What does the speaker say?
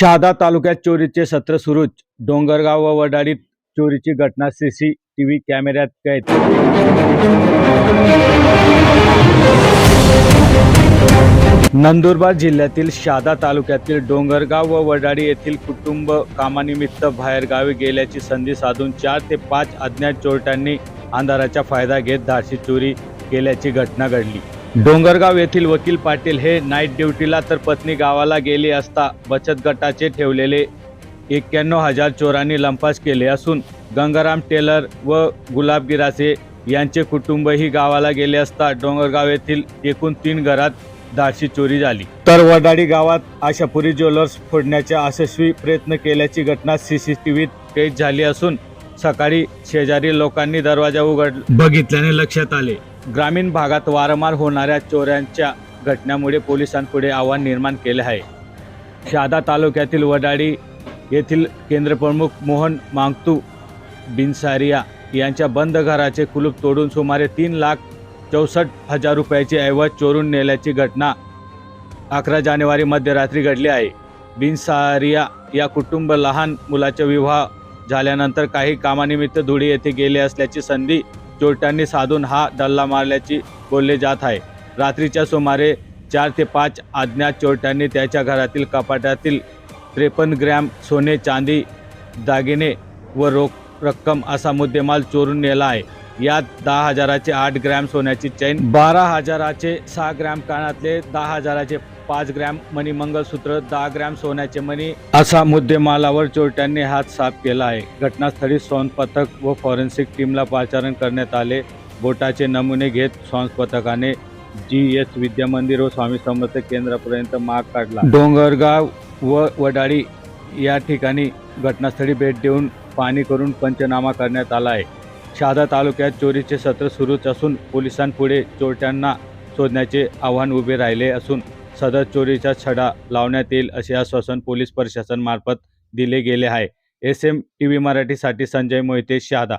शहादा तालुक्यात चोरीचे सत्र सुरूच. डोंगरगाव व वडाळीत चोरीची घटना सीसीटीव्ही कॅमेऱ्यात कैद. नंदुरबार जिल्ह्यातील शहादा तालुक्यातील डोंगरगाव व वडाळी येथील कुटुंब कामानिमित्त बाहेरगावी गेल्याची संधी साधून चार ते पाच अज्ञात चोरट्यांनी अंधाराचा फायदा घेत धाडसी चोरी केल्याची घटना घडली. डोंगरगाव येथील वकील पाटील हे नाईट ड्युटीला तर पत्नी गावाला गेली असता बचत गटाचे ठेवलेले एक्क्याण्णव हजार चोरांनी लंपास केले असून गंगाराम टेलर व गुलाब गिरासे यांचे कुटुंबही गावाला गेले असता डोंगरगाव येथील एकूण तीन घरात धाडशी चोरी झाली. तर वडाडी गावात आशापुरी ज्वेलर्स फोडण्याच्या यशस्वी प्रयत्न केल्याची घटना सीसीटीव्हीत कैद झाली असून सकाळी शेजारी लोकांनी दरवाजा उघड बघितल्याने लक्षात आले. ग्रामीण भागात वारंवार होणाऱ्या चोऱ्यांच्या घटनामुळे पोलिसांपुढे आव्हान निर्माण केले आहे. शहादा तालुक्यातील वडाळी येथील केंद्रप्रमुख मोहन मांगतू बिनसारिया यांच्या बंद घराचे कुलूप तोडून सुमारे तीन लाख चौसष्ट हजार रुपयाची ऐवज चोरून नेल्याची घटना अकरा जानेवारी मध्यरात्री घडली आहे. बिनसारिया या कुटुंब लहान मुलाचा विवाह झाल्यानंतर काही कामानिमित्त धुळे येथे गेले असल्याची संधी चोरट्यांनी साधून हा डल्ला मारल्याची बोलले जात आहे. रात्रीच्या सुमारे चार ते पाच अज्ञात चोरट्यांनी त्याच्या घरातील कपाटातील त्रेपन्न ग्रॅम सोने चांदी दागिने व रोख रक्कम असा मुद्देमाल चोरून नेला आहे. यात दहा हजाराचे आठ ग्रॅम सोन्याची चैन बारा हजाराचे सहा ग्रॅम कानातले दहा हजाराचे पाच ग्रॅम मणी मंगळसूत्र दहा ग्रॅम सोन्याचे मणी असा मुद्देमालावर चोरट्यांनी हात साफ केला आहे. घटनास्थळी सॉन पथक व फॉरेन्सिक टीमला पाचारण करण्यात आले. बोटाचे नमुने घेत सोनपथकाने पथकाने जी एस विद्या मंदिर व स्वामी समर्थ केंद्रापर्यंत माग काढला. डोंगरगाव व वडाळी या ठिकाणी घटनास्थळी भेट देऊन पाणी करून पंचनामा करण्यात आला आहे. शहादा तालुक्यात चोरीचे सत्र सुरूच असून पोलिसांपुढे चोरट्यांना शोधण्याचे आव्हान उभे राहिले असून सदर चोरीचा छडा लावण्यात येईल असे आश्वासन पोलीस प्रशासन मार्फत दिले गेले आहे. एस एम टी व्ही मराठीसाठी संजय मोहिते शहादा.